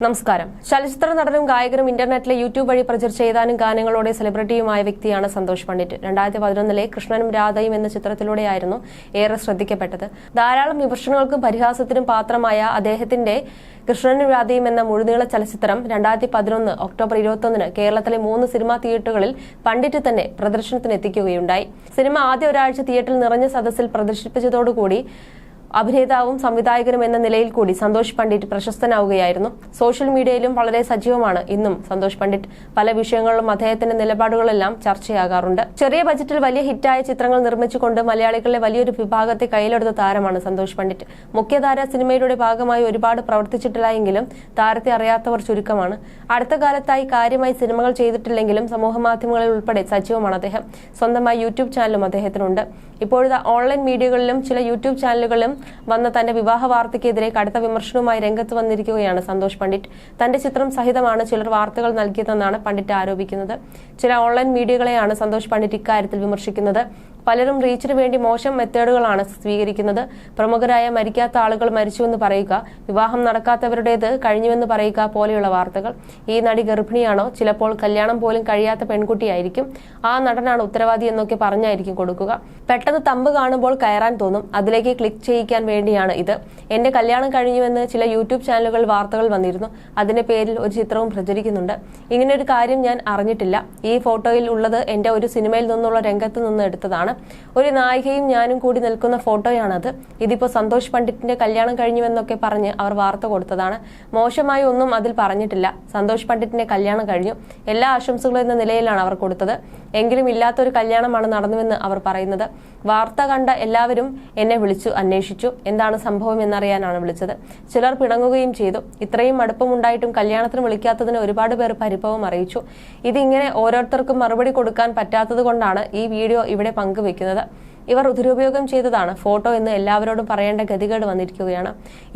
നമസ്കാരം. ചലച്ചിത്ര നടനും ഗായകനും ഇന്റർനെറ്റിലെ യൂട്യൂബ് വഴി പ്രചരിച്ച ഏതാനും ഗാനങ്ങളോടെ സെലിബ്രിറ്റിയുമായ വ്യക്തിയാണ് സന്തോഷ് പണ്ഡിറ്റ്. രണ്ടായിരത്തി പതിനൊന്നിലെ കൃഷ്ണനും രാധയും എന്ന ചിത്രത്തിലൂടെയായിരുന്നു ഏറെ ശ്രദ്ധിക്കപ്പെട്ടത്. ധാരാളം വിമർശനങ്ങൾക്കും പരിഹാസത്തിനും പാത്രമായ അദ്ദേഹത്തിന്റെ കൃഷ്ണനും രാധയും എന്ന മുഴുനീള ചലച്ചിത്രം രണ്ടായിരത്തി പതിനൊന്ന് ഒക്ടോബർ ഇരുപത്തൊന്നിന് കേരളത്തിലെ മൂന്ന് സിനിമാ തിയേറ്ററുകളിൽ പണ്ഡിറ്റ് തന്നെ പ്രദർശനത്തിന് എത്തിക്കുകയുണ്ടായി സിനിമ ആദ്യ ഒരാഴ്ച തിയേറ്ററിൽ നിറഞ്ഞ സദസ്സിൽ പ്രദർശിപ്പിച്ചതോടുകൂടി അഭിനേതാവും സംവിധായകനും എന്ന നിലയിൽ കൂടി സന്തോഷ് പണ്ഡിറ്റ് പ്രശസ്തനാവുകയായിരുന്നു. സോഷ്യൽ മീഡിയയിലും വളരെ സജീവമാണ് ഇന്നും സന്തോഷ് പണ്ഡിറ്റ്. പല വിഷയങ്ങളിലും അദ്ദേഹത്തിന്റെ നിലപാടുകളെല്ലാം ചർച്ചയാകാറുണ്ട്. ചെറിയ ബജറ്റിൽ വലിയ ഹിറ്റായ ചിത്രങ്ങൾ നിർമ്മിച്ചുകൊണ്ട് മലയാളികളുടെ വലിയൊരു വിഭാഗത്തെ കയ്യിലെടുത്ത താരമാണ് സന്തോഷ് പണ്ഡിറ്റ്. മുഖ്യധാര സിനിമയുടെ ഭാഗമായി ഒരുപാട് പ്രവർത്തിച്ചിട്ടില്ല എങ്കിലും താരത്തെ അറിയാത്തവർ ചുരുക്കമാണ്. അടുത്ത കാലത്തായി കാര്യമായി സിനിമകൾ ചെയ്തിട്ടില്ലെങ്കിലും സമൂഹമാധ്യമങ്ങളിൽ ഉൾപ്പെടെ സജീവമാണ് അദ്ദേഹം. സ്വന്തമായി യൂട്യൂബ് ചാനലും അദ്ദേഹത്തിനുണ്ട്. ഇപ്പോഴത്തെ ഓൺലൈൻ മീഡിയകളിലും ചില യൂട്യൂബ് ചാനലുകളിലും വന്ന തന്റെ വിവാഹ വാർത്തയ്ക്കെതിരെ കടുത്ത വിമർശനവുമായി രംഗത്ത് വന്നിരിക്കുകയാണ് സന്തോഷ് പണ്ഡിറ്റ്. തന്റെ ചിത്രം സഹിതമാണ് ചിലർ വാർത്തകൾ നൽകിയതെന്നാണ് പണ്ഡിറ്റ് ആരോപിക്കുന്നത്. ചില ഓൺലൈൻ മീഡിയകളെയാണ് സന്തോഷ് പണ്ഡിറ്റ് ഇക്കാര്യത്തിൽ വിമർശിക്കുന്നത്. പലരും റീച്ചിന് വേണ്ടി മോശം മെത്തേഡുകളാണ് സ്വീകരിക്കുന്നത്. പ്രമുഖരായ മരിക്കാത്ത ആളുകൾ മരിച്ചുവെന്ന് പറയുക വിവാഹം നടക്കാത്തവരുടേത് കഴിഞ്ഞുവെന്ന് പറയുക പോലെയുള്ള വാർത്തകൾ. ഈ നടി ഗർഭിണിയാണോ? ചിലപ്പോൾ കല്യാണം പോലും കഴിയാത്ത പെൺകുട്ടിയായിരിക്കും. ആ നടനാണ് ഉത്തരവാദി എന്നൊക്കെ പറഞ്ഞായിരിക്കും കൊടുക്കുക. പെട്ടെന്ന് തമ്പ് കാണുമ്പോൾ കയറാൻ തോന്നും. അതിലേക്ക് ക്ലിക്ക് ചെയ്യിക്കാൻ വേണ്ടിയാണ് ഇത്. എന്റെ കല്യാണം കഴിഞ്ഞുവെന്ന് ചില യൂട്യൂബ് ചാനലുകൾ വാർത്തകൾ വന്നിരുന്നു. അതിന്റെ പേരിൽ ഒരു ചിത്രവും പ്രചരിക്കുന്നുണ്ട്. ഇങ്ങനെ ഒരു കാര്യം ഞാൻ അറിഞ്ഞിട്ടില്ല. ഈ ഫോട്ടോയിൽ ഉള്ളത് എന്റെ ഒരു സിനിമയിൽ നിന്നുള്ള രംഗത്ത് നിന്ന് എടുത്തതാണ്. ഒരു നായികയും ഞാനും കൂടി നിൽക്കുന്ന ഫോട്ടോയാണത്. ഇതിപ്പോൾ സന്തോഷ് പണ്ഡിറ്റിന്റെ കല്യാണം കഴിഞ്ഞുവെന്നൊക്കെ പറഞ്ഞ് അവർ വാർത്ത കൊടുത്തതാണ്. മോശമായി ഒന്നും അതിൽ പറഞ്ഞിട്ടില്ല. സന്തോഷ് പണ്ഡിറ്റിന്റെ കല്യാണം കഴിഞ്ഞു. എല്ലാ ആശംസകളും എന്ന നിലയിലാണ് അവർ കൊടുത്തത്. എങ്കിലും ഇല്ലാത്തൊരു കല്യാണമാണ് നടന്നുവെന്ന് അവർ പറയുന്നത്. വാർത്ത കണ്ട എല്ലാവരും എന്നെ വിളിച്ചു അന്വേഷിച്ചു. എന്താണ് സംഭവം എന്നറിയാനാണ് വിളിച്ചത്. ചിലർ പിണങ്ങുകയും ചെയ്തു. ഇത്രയും അടുപ്പമുണ്ടായിട്ടും കല്യാണത്തിന് വിളിക്കാത്തതിന് ഒരുപാട് പേർ പരിഭവം അറിയിച്ചു. ഇതിങ്ങനെ ഓരോരുത്തർക്കും മറുപടി കൊടുക്കാൻ പറ്റാത്തത് കൊണ്ടാണ് ഈ വീഡിയോ ഇവിടെ പങ്കുവെക്കുന്നത് ഇവർ ദുരുപയോഗം ചെയ്തതാണ്. ഫോട്ടോ എന്ന് എല്ലാവരോടും പറയേണ്ട ഗതികേട് വന്നിരിക്കുകയാണ്.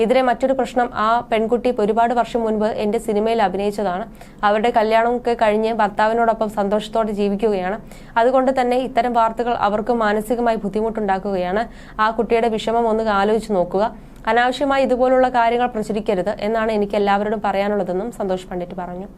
ഇതിലെ മറ്റൊരു പ്രശ്നം ആ പെൺകുട്ടി ഒരുപാട് വർഷം മുൻപ് എന്റെ സിനിമയിൽ അഭിനയിച്ചതാണ്. അവരുടെ കല്യാണമൊക്കെ കഴിഞ്ഞ് ഭർത്താവിനോടൊപ്പം സന്തോഷത്തോടെ ജീവിക്കുകയാണ്. അതുകൊണ്ട് തന്നെ ഇത്തരം വാർത്തകൾ അവർക്ക് മാനസികമായി ബുദ്ധിമുട്ടുണ്ടാക്കുകയാണ്. ആ കുട്ടിയുടെ വിഷമം ഒന്ന് ആലോചിച്ച് നോക്കുക. അനാവശ്യമായി ഇതുപോലുള്ള കാര്യങ്ങൾ പ്രചരിക്കരുത് എന്നാണ് എനിക്ക് എല്ലാവരോടും പറയാനുള്ളതെന്നും സന്തോഷ് പണ്ഡിറ്റ് പറഞ്ഞു.